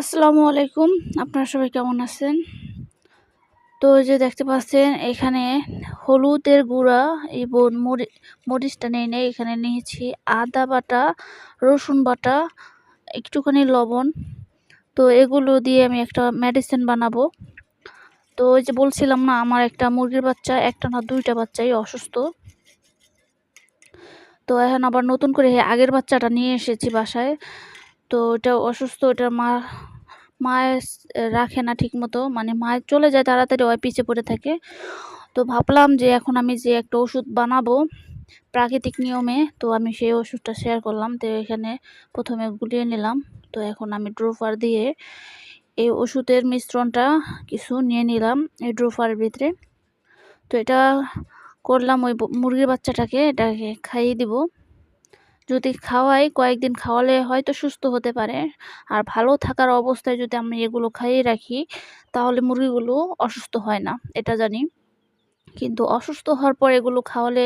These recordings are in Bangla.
আসসালামু আলাইকুম। আপনারা সবাই কেমন আছেন? তো যে দেখতে পাচ্ছেন, এখানে হলুদের গুঁড়া এবং মরি, মরিচটা নিয়ে নেই এখানে নিয়েছি। আদা বাটা, রসুন বাটা, একটুখানি লবণ। তো এগুলো দিয়ে আমি একটা মেডিসিন বানাবো। তো ওই যে বলছিলাম না, আমার একটা মুরগির বাচ্চা, একটা না দুইটা বাচ্চাই অসুস্থ। তো এখন আবার নতুন করে আগের বাচ্চাটা নিয়ে এসেছি বাসায়। তো ওটা অসুস্থ ওটার মা মায়ের রাখে না ঠিক মতো মানে মায়ের চলে যায় তাড়াতাড়ি ওই পিছে পড়ে থাকে। তো ভাবলাম যে এখন আমি যে একটা ওষুধ বানাবো প্রাকৃতিক নিয়মে, তো আমি সেই ওষুধটা শেয়ার করলাম। তো এখানে প্রথমে গুলিয়ে নিলাম। তো এখন আমি ড্রোফার দিয়ে এই ওষুধের মিশ্রণটা কিছু নিয়ে নিলাম এই ড্রোফারের ভিতরে। তো এটা করলাম ওই মুরগির বাচ্চাটাকে, এটাকে খাইয়ে দিব। যদি খাওয়াই, কয়েকদিন খাওয়ালে হয়তো সুস্থ হতে পারে। আর ভালো থাকার অবস্থায় যদি আমি এগুলো খাইয়ে রাখি, তাহলে মুরগিগুলো অসুস্থ হয় না, এটা জানি। কিন্তু অসুস্থ হওয়ার পর এগুলো খাওয়ালে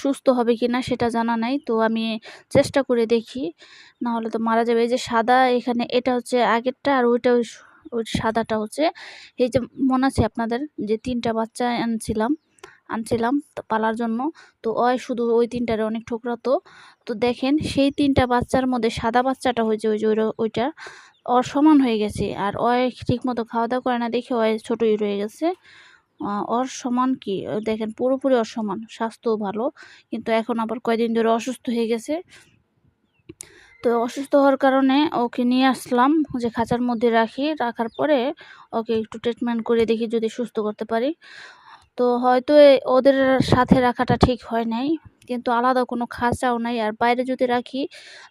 সুস্থ হবে কি না সেটা জানা নাই, তো আমি চেষ্টা করে দেখি। না হলে তো মারা যাবে। এই যে সাদা এখানে, এটা হচ্ছে আগেরটা আর ওইটা ওই সাদাটা হচ্ছে। এই যে মনে আছে আপনাদের যে তিনটা বাচ্চা আনছিলাম আনছিলাম পালার জন্য। তো ওই শুধু ওই তিনটারে অনেক ঠোকরাতো তো। দেখেন, সেই তিনটা বাচ্চার মধ্যে সাদা বাচ্চাটা হয়েছে ওই যে ওইটা ওর সমান হয়ে গেছে। আর ওই ঠিকমতো খাওয়া দাওয়া করে না দেখে ওই ছোটোই রয়ে গেছে। ওর সমান কি? দেখেন, পুরোপুরি অসমান সমান। স্বাস্থ্যও ভালো। কিন্তু এখন আবার কয়দিন ধরে অসুস্থ হয়ে গেছে। তো অসুস্থ হওয়ার কারণে ওকে নিয়ে আসলাম যে খাঁচার মধ্যে রাখি। রাখার পরে ওকে একটু ট্রিটমেন্ট করে দেখি যদি সুস্থ করতে পারি। তো হয়তো ওদের সাথে রাখাটা ঠিক হয় নাই। কিন্তু আলাদা কোনো খাঁচাও নাই। আর বাইরে যদি রাখি,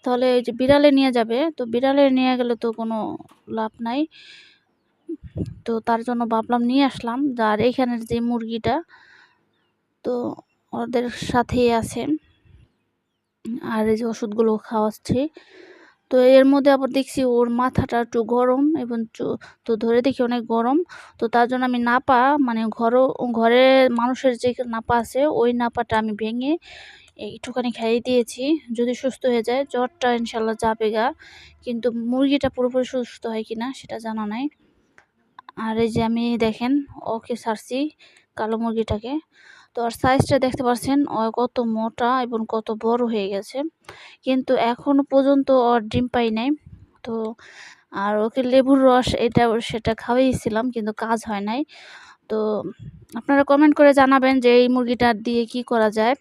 তাহলে ওই যে বিড়ালে নিয়ে যাবে, তো বিড়ালে নিয়ে গেলে তো কোনো লাভ নাই। তো তার জন্য ভাবলাম নিয়ে আসলাম। আর এইখানের যে মুরগিটা, তো ওদের সাথেই আছে। আর এই যে ওষুধগুলো খাওয়াচ্ছি। তো এর মধ্যে আবার দেখছি ওর মাথাটা একটু গরম এবং তো ধরে দেখি অনেক গরম। তো তার জন্য আমি নাপা মানে ঘরও, ঘরে মানুষের যে নাপা আছে, ওই নাপাটা আমি ভেঙে একটুখানি খাইয়ে দিয়েছি। যদি সুস্থ হয়ে যায়, জ্বরটা ইনশাল্লাহ যাবে গা। কিন্তু মুরগিটা পুরোপুরি সুস্থ হয় কিনা সেটা জানা নাই। আর এই যে আমি দেখেন, ওকে সারছি কালো মুরগিটাকে। তো আর সাইজটা দেখতে পাচ্ছেন কত মোটা এবং কত বড় হয়ে গেছে। কিন্তু এখনও পর্যন্ত ওর ডিম পাই নাই। তো আর ওকে লেবুর রস এটা সেটা খাওয়াইছিলাম কিন্তু কাজ হয় নাই। তো আপনারা কমেন্ট করে জানাবেন যে এই মুরগিটা দিয়ে কি করা যায়।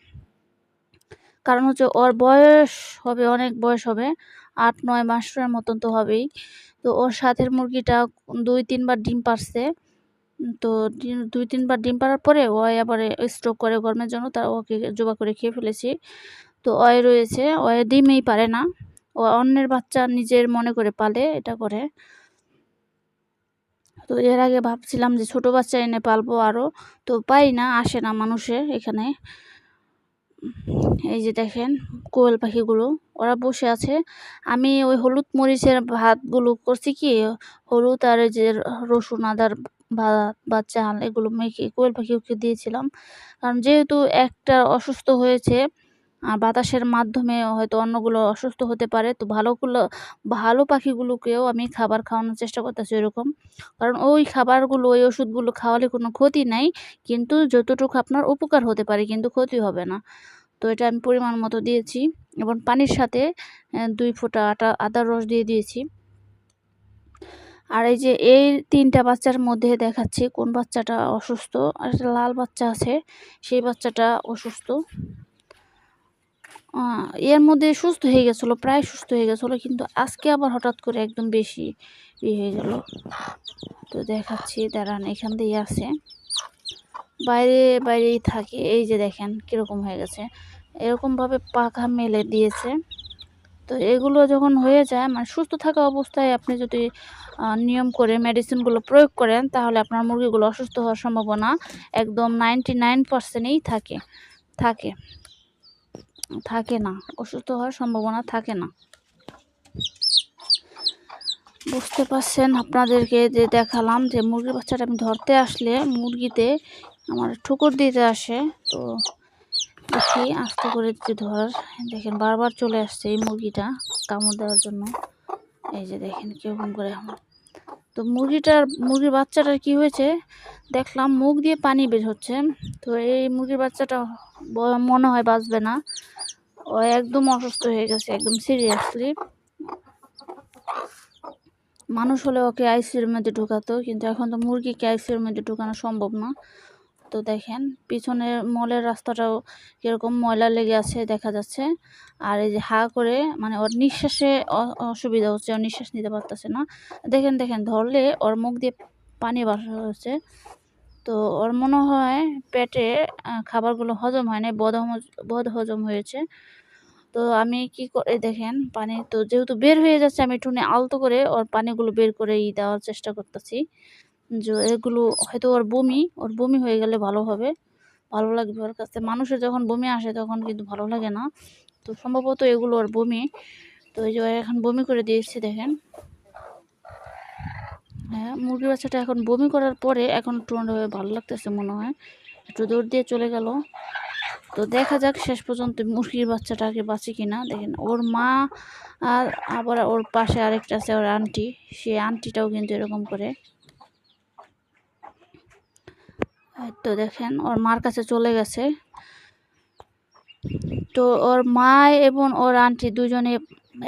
কারণ হচ্ছে ওর বয়স হবে, অনেক বয়স হবে, আট, নয় মাসের মতন তো হবেই। তো ওর সাথের মুরগিটা দুই, তিনবার ডিম পারছে। তো দুই, তিনবার ডিম পাড়ার পরে ওই আবার স্ট্রোক করে গরমের জন্য, তা ওকে জোবা করে খেয়ে ফেলেছি। তো অয় রয়েছে অয় ডিমেই পারে না। ও অন্যের বাচ্চা নিজের মনে করে পালে, এটা করে। তো এর আগে ভাবছিলাম যে ছোট বাচ্চা এনে পালবো আরও তো পাই না, আসে না মানুষে এখানে। এই যে দেখেন কোয়েল পাখিগুলো, ওরা বসে আছে। আমি ওই হলুদ মরিচের ভাতগুলো করছি কি, হলুদ আর যে রসুন, আদার বা চাল এগুলো মেখে কোয়েল পাখিকে দিয়েছিলাম। কারণ যেহেতু একটা অসুস্থ হয়েছে আর বাতাসের মাধ্যমে হয়তো অন্যগুলো অসুস্থ হতে পারে, তো ভালোগুলো ভালো পাখিগুলোকেও আমি খাবার খাওয়ানোর চেষ্টা করতেছি ওইরকম। কারণ ওই খাবারগুলো, ওই ওষুধগুলো খাওয়ালে কোনো ক্ষতি নাই, কিন্তু যতটুকু আপনার উপকার হতে পারে কিন্তু ক্ষতি হবে না। তো এটা আমি পরিমাণ মতো দিয়েছি এবং পানির সাথে দুই ফোঁটা আটা আদার রস দিয়ে দিয়েছি। আর এই যে এই তিনটা বাচ্চার মধ্যে দেখাচ্ছি, কোন বাচ্চাটা অসুস্থ আর একটা লাল বাচ্চা আছে, সেই বাচ্চাটা অসুস্থ। এর মধ্যে সুস্থ হয়ে গেছিল, প্রায় সুস্থ হয়ে গেছিল, কিন্তু আজকে আবার হঠাৎ করে একদম বেশি ইয়ে হয়ে গেল। তো দেখাচ্ছি, দাঁড়ান, এখান দিয়ে আছে। বাইরে, বাইরেই থাকে, এই যে দেখেন কীরকম হয়ে গেছে। এরকমভাবে পাখা মেলে দিয়েছে। তো এগুলো যখন হয়ে যায় মানে সুস্থ থাকা অবস্থায় আপনি যদি নিয়ম করে মেডিসিনগুলো প্রয়োগ করেন, তাহলে আপনার মুরগিগুলো অসুস্থ হওয়ার সম্ভাবনা একদম নাইনটি নাইন পার্সেন্টেই থাকে। থাকে। থাকে না। অসুস্থ হওয়ার সম্ভাবনা থাকে না। বুঝতে পারছেন আপনাদেরকে যে দেখালাম যে মুরগির বাচ্চাটা আমি ধরতে আসলে মুরগিতে আমার ঠুকুর দিতে আসে, তো দেখি আস্তে করে দিচ্ছি ধর। দেখেন, বারবার চলে আসছে এই মুরগিটা কামড় দেওয়ার জন্য। এই যে দেখেন, কীরকম করে তো মুরগিটার, মুরগির বাচ্চাটার কি হয়েছে? দেখলাম মুখ দিয়ে পানি বের হচ্ছে। তো এই মুরগির বাচ্চাটা মনে হয় বাঁচবে না। ও একদম অসুস্থ হয়ে গেছে, একদম সিরিয়াসলি। মানুষ হলে ওকে আইসিউর মধ্যে ঢুকাতো, কিন্তু এখন তো মুরগিকে আইসিউর মধ্যে ঢুকানো সম্ভব না। তো দেখেন, পিছনে মলের রাস্তাটাও কীরকম ময়লা লেগে আছে দেখা যাচ্ছে। আর এই যে হা করে মানে ওর নিঃশ্বাসে অসুবিধা হচ্ছে ওর নিঃশ্বাস নিতে পারতেছে না। দেখেন দেখেন, ধরলে ওর মুখ দিয়ে পানি বার হচ্ছে। তো ওর মনে হয় পেটে খাবারগুলো হজম হয় না বদ বদ হজম হয়েছে। তো আমি কি করে দেখেন, পানি তো যেহেতু বের হয়ে যাচ্ছে, আমি একটু আলতো করে ওর পানিগুলো বের করে ই দেওয়ার চেষ্টা করতেছি। যে এগুলো হয়তো ওর বমি ওর বমি হয়ে গেলে ভালো হবে, ভালো লাগবে ওর কাছে। মানুষের যখন বমি আসে তখন কিন্তু ভালো লাগে না। তো সম্ভবত এগুলো ওর বমি। তো এই যে এখন বমি করে দিয়েছি দেখেন। হ্যাঁ মুরগির বাচ্চাটা এখন বমি করার পরে এখন একটু ভালো লাগতেছে মনে হয়। একটু দৌড় দিয়ে চলে গেল। তো দেখা যাক শেষ পর্যন্ত মুরগির বাচ্চাটাকে বাঁচে কিনা। দেখেন, ওর মা আর আবার ওর পাশে আরেকটা আছে, ওর আন্টি। সেই আন্টিটাও কিন্তু এরকম করে এই তো দেখেন, ওর মার কাছে চলে গেছে। তো ওর মা এবং ওর আন্টি দুজনে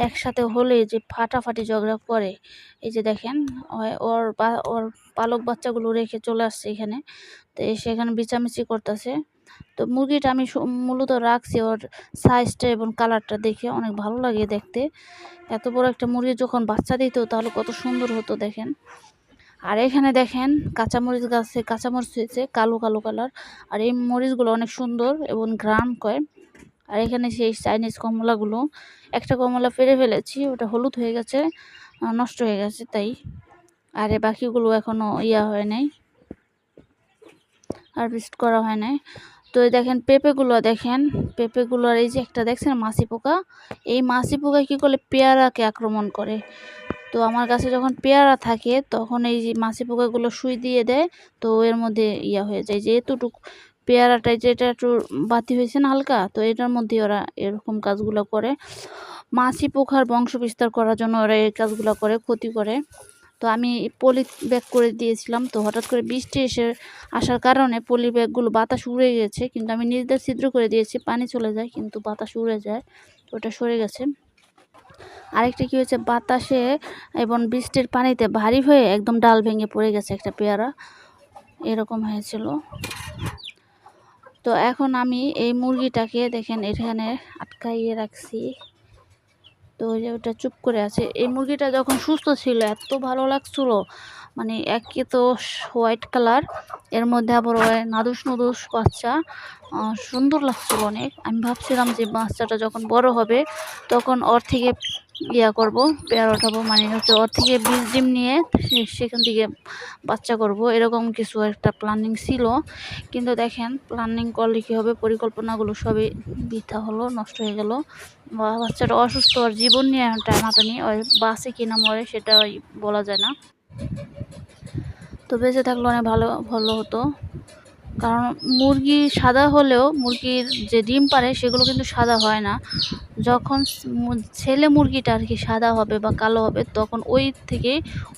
একসাথে হলে যে ফাটাফাটি ঝগড়া করে, এই যে দেখেন ওর ওর পালক বাচ্চাগুলো রেখে চলে আসছে এখানে। তো এসে এখানে বিচামিচি করতেছে। তো মুরগিটা আমি মূলত রাখছি ওর সাইজটা এবং কালারটা দেখে, অনেক ভালো লাগে দেখতে। এত বড় একটা মুরগি যখন বাচ্চা দিত, তাহলে কত সুন্দর হতো দেখেন। আর এখানে দেখেন কাঁচামরিচ গাছে, কাঁচামরিচ হয়েছে কালো কালো কালার। আর এই মরিচগুলো অনেক সুন্দর এবং গ্রাম কয়। আর এখানে সেই চাইনিজ কমলাগুলো, একটা কমলা ফেলে ফেলেছি, ওটা হলুদ হয়ে গেছে নষ্ট হয়ে গেছে তাই। আর এ বাকিগুলো এখনও ইয়া হয় নাই, হারভেস্ট করা হয় নাই। তো দেখেন পেঁপেগুলো দেখেন, পেঁপেগুলোর এই যে একটা দেখছেন মাছি পোকা এই মাছি পোকা কী করলে পেয়ারাকে আক্রমণ করে? তো আমার কাছে যখন পেয়ারা থাকে, তখন এই যে মাছি পোকাগুলো সুই দিয়ে দেয়, তো এর মধ্যে ইয়া হয়ে যায়। যে এতটুকু পেয়ারাটায় যেটা একটু বাতি হয়েছে না হালকা, তো এটার মধ্যে ওরা এরকম কাজগুলো করে। মাছি পোকার বংশ বিস্তার করার জন্য ওরা এই কাজগুলো করে, ক্ষতি করে। তো আমি পলি ব্যাগ করে দিয়েছিলাম, তো হঠাৎ করে বৃষ্টি এসে আসার কারণে পলি ব্যাগগুলো বাতাস উড়ে গেছে, কিন্তু আমি নিজেদের ছিদ্র করে দিয়েছি, পানি চলে যায়, কিন্তু বাতাস উড়ে যায় তো ওটা সরে গেছে। আরেকটা কি হয়েছে? বাতাসে এবং বৃষ্টির পানিতে ভারী হয়ে একদম ডাল ভেঙে পড়ে গেছে একটা পেয়ারা। এরকম হয়েছিল। তো এখন আমি এই মুরগিটাকে দেখেন এখানে আটকাইয়ে রাখছি। তো ওই যে ওটা চুপ করে আছে। এই মুরগিটা যখন সুস্থ ছিল, এত ভালো লাগছিল। মানে একে তো হোয়াইট কালারের মধ্যে আবার নাদুস নুদুস বাচ্চা সুন্দর লাগছিল অনেক। আমি ভাবছিলাম যে বাচ্চাটা যখন বড় হবে, তখন ওর থেকে ইয়া করব, পেয়ার ওঠাবো মানে হচ্ছে ওর থেকে বীজ ডিম নিয়ে সেখান থেকে বাচ্চা করব, এরকম কিছু একটা প্ল্যানিং ছিল। কিন্তু দেখেন প্ল্যানিং করলে কী হবে, পরিকল্পনাগুলো সবই বৃথা হলো, নষ্ট হয়ে গেল। বাচ্চাটা অসুস্থ আর জীবন নিয়ে এখন টানাটানি, ওই বাসে কিনা মরে সেটা বলা যায় না। তো বেঁচে থাকলে অনেক ভালো ভালো হতো। কারণ মুরগি সাদা হলেও মুরগির যে ডিম পারে সেগুলো কিন্তু সাদা হয় না। যখন ছেলে মুরগিটা আর কি সাদা হবে বা কালো হবে, তখন ওই থেকে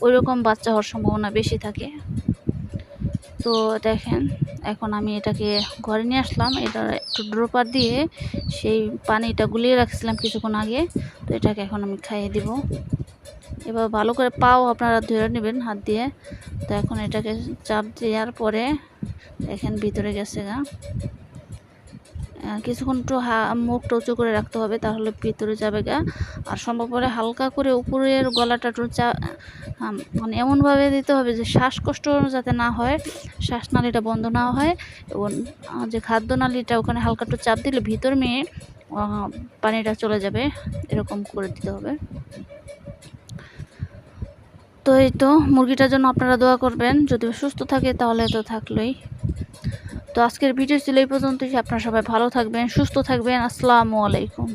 ওই রকম বাচ্চা হওয়ার সম্ভাবনা বেশি থাকে। তো দেখেন, এখন আমি এটাকে ঘরে নিয়ে আসলাম। এটা একটু ড্রোপার দিয়ে সেই পানিটা গুলিয়ে রাখছিলাম কিছুক্ষণ আগে। তো এটাকে এখন আমি খাইয়ে দিব। এবার ভালো করে পাও আপনারা ধরে নেবেন হাত দিয়ে। তো এখন এটাকে চাপ দেওয়ার পরে দেখেন ভিতরে গেছে গা। কিছুক্ষণ একটু মুখটা উঁচু করে রাখতে হবে তাহলে ভিতরে যাবে গা। আর সম্ভব হলে হালকা করে উপরের গলাটা একটু চা মানে এমনভাবে দিতে হবে যে শ্বাসকষ্ট যাতে না হয়, শ্বাসনালীটা বন্ধ না হয় এবং যে খাদ্যনালীটা ওখানে হালকা একটু চাপ দিলে ভিতর মেয়ে পানিটা চলে যাবে। এরকম করে দিতে হবে। তো এই তো, মুরগিটার জন্য আপনারা দোয়া করবেন, যদি সুস্থ থাকে তাহলে তো থাকলোই। তো আজকের ভিডিও ছিল এই পর্যন্তই, আপনারা সবাই ভালো থাকবেন, সুস্থ থাকবেন, আসসালামু আলাইকুম।